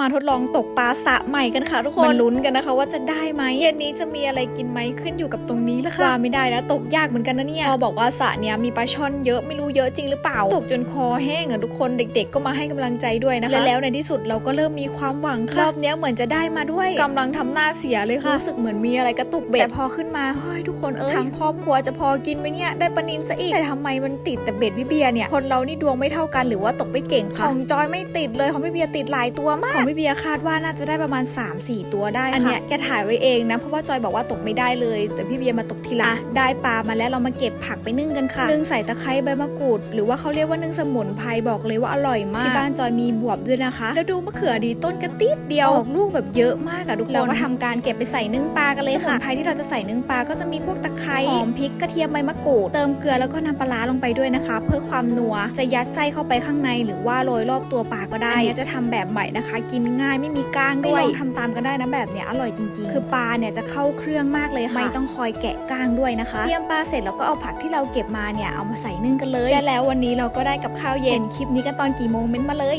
มาทดลองตกปลาสระใหม่กันค่ะทุกคนมาลุ้นกันนะคะ ว่าจะได้ไหมเย็นนี้จะมีอะไรกินไหมขึ้นอยู่กับตรงนี้ละค่ะว่าไม่ได้แล้วตกยากเหมือนกันนะเนี่ยพอบอกว่าสระเนี้ยมีปลาช่อนเยอะไม่รู้เยอะจริงหรือเปล่า ตกจนคอแห้งอะทุกคนเด็ก ๆ ก็มาให้กำลังใจด้วยนะคะและแล้วในที่สุดเราก็เริ่มมีความหวังค่ะรอบเนี้ยเหมือนจะได้มาด้วยกำลังทำหน้าเสียเลยค่ะรู้สึกเหมือนมีอะไรกระตุกเบ็ดแต่พอขึ้นมาเฮ้ยทุกคนเอ้ยทั้งครอบครัวจะพอกินไหมเนี่ยได้ปลานินซะอีกแต่ทำไมมันติดแต่เบ็ดพี่เบียร์เนี่ยคนเรานี่ดวงไม่เท่ากันหรือว่าตกไม่เก่งค่ะของจอยไม่ติดเลยของพี่เบียร์ติดหลายตัวมากของพี่เบียร์คาดว่าน่าจะได้ประมาณ 3-4 ตัวได้ค่ะอันเนี้ยแกถ่ายไว้เองนะเพราะว่าจอยบอกว่าตกไม่ได้เลย แต่พี่เบียร์มาตกทีหละได้ปลามาแล้วเรามาเก็บผักไปนึ่งกันค่ะนึ่งใส่ตะไคร้ใบมะกรูด หรือว่าเขาเรียกว่านึ่งสมุนไพรบอกเลยว่าอร่อยมากที่บ้านจอยมีบวบด้วยนะคะแล้วดูมะเขือดีต้นกระติดเดียวออกลูกแบบเยอะมากอะทุกคนเราก็ทำการเก็บไปใส่นึ่งปลากันเลยค่ะสมุนไพรที่เราจะใส่นึ่งปลาก็จะมีพวกตะไคร้หอมพริกกระเทียมใบมะกรูดเติมเกลือแล้วก็น้ำปลาร้าลงไปด้วยนะคะ เพื่อความนัวจะยัดไส้เข้าไปข้างใน หรือว่าโรยรอบตัวปลาก็ได้อันเนี้ยจะทำแบบใหม่นะคะกินง่ายไม่มีก้างด้วยลองทำตามกันได้นะแบบเนี้ยอร่อยจริงๆ คือปลาเนี่ยจะเข้าเครื่องมากเลยค่ะไม่ต้องคอยแกะก้างด้วยนะคะเตรียมปลาเสร็จแล้วก็เอาผักที่เราเก็บมาเนี่ยเอามาใส่นึ่งกันเลยและแล้ววันนี้เราก็ได้กับข้าวเย็นคลิปนี้กันตอนกี่โมงเม้นต์มาเลย